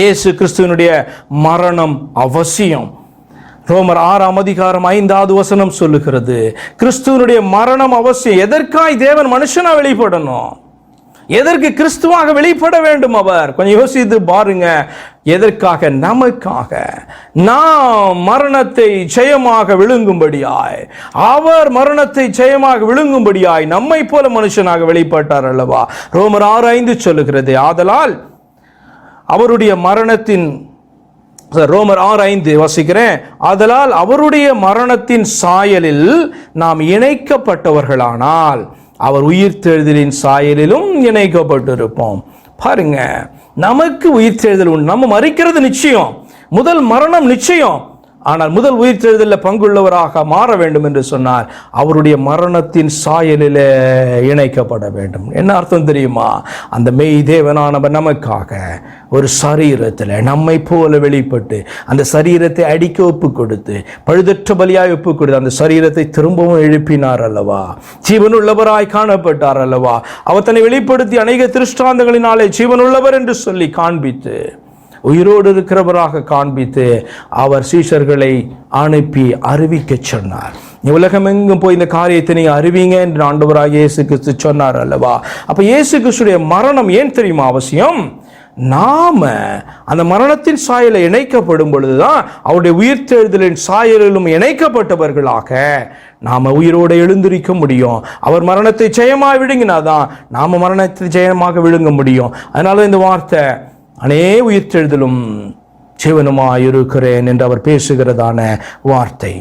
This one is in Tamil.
இயேசு கிறிஸ்துவனுடைய மரணம் அவசியம். ரோமர் ஆறாம் அதிகாரம் ஐந்தாவது வசனம் சொல்லுகிறது கிறிஸ்துவனுடைய மரணம் அவசியம். எதற்காய் தேவன் மனுஷனா வெளிப்படணும்? எதற்கு கிறிஸ்துவாக வெளிப்பட வேண்டும் அவர்? கொஞ்சம் யோசித்து பாருங்க. எதற்காக? நமக்காக. நாம் மரணத்தை ஜெயமாக விழுங்கும்படியாய். அவர் மரணத்தை ஜெயமாக விழுங்கும்படியாய் நம்மை போல மனுஷனாக வெளிப்பட்டார் அல்லவா? ரோமர் ஆறு ஐந்து சொல்லுகிறது ஆதலால் அவருடைய மரணத்தின் ரோமர் ஆறு ஐந்து வாசிக்கிறேன். ஆதலால் அவருடைய மரணத்தின் சாயலில் நாம் இணைக்கப்பட்டவர்களானால் அவர் உயிர்த்தெழுதலின் சாயலிலும் இணைக்கப்பட்டிருப்போம். பாருங்க நமக்கு உயிர்த்தெழுதல் உண்டு. நம்ம மறிக்கிறது நிச்சயம். முதல் மரணம் நிச்சயம். ஆனால் முதல் உயிர்த்தெழுதலில் பங்குள்ளவராக மாற வேண்டும் என்று சொன்னார் அவருடைய மரணத்தின் சாயலில் இணைக்கப்பட வேண்டும். என்ன அர்த்தம் தெரியுமா? அந்த மெய் தேவனானவர் நமக்காக ஒரு சரீரத்தில் நம்மை போல வெளிப்பட்டு அந்த சரீரத்தை அடிக்க ஒப்பு கொடுத்து பழுதற்ற பலியாய் ஒப்பு கொடுத்து அந்த சரீரத்தை திரும்பவும் எழுப்பினார் அல்லவா? ஜீவனுள்ளவராய் காணப்பட்டார் அல்லவா? அவர் தன்னை வெளிப்படுத்தி அநேக திருஷ்டாந்தங்களினாலே ஜீவனுள்ளவர் என்று சொல்லி காண்பித்து உயிரோடு இருக்கிறவராக காண்பித்து அவர் சீஷர்களை அனுப்பி அறிவிக்க சொன்னார். உலகமெங்கும் போய் இந்த காரியத்தை நீங்க அறிவிங்க என்று ஆண்டவராக இயேசு கிறிஸ்து சொன்னார் அல்லவா? அப்ப இயேசு கிறிஸ்துடைய மரணம் ஏன் தெரியுமா அவசியம்? நாம அந்த மரணத்தின் சாயலை இணைக்கப்படும் பொழுதுதான் அவருடைய உயிர்த்தெழுதலின் சாயலிலும் இணைக்கப்பட்டவர்களாக நாம உயிரோடு எழுந்திருக்க முடியும். அவர் மரணத்தை ஜெயமாக விழுங்கினாதான் நாம மரணத்தை ஜெயமாக விழுங்க முடியும். அதனால இந்த வார்த்தை அனே உயிர்த்தெழுதலும் சிவனுமாயிருக்கிறேன் என்று அவர் பேசுகிறதான வார்த்தை.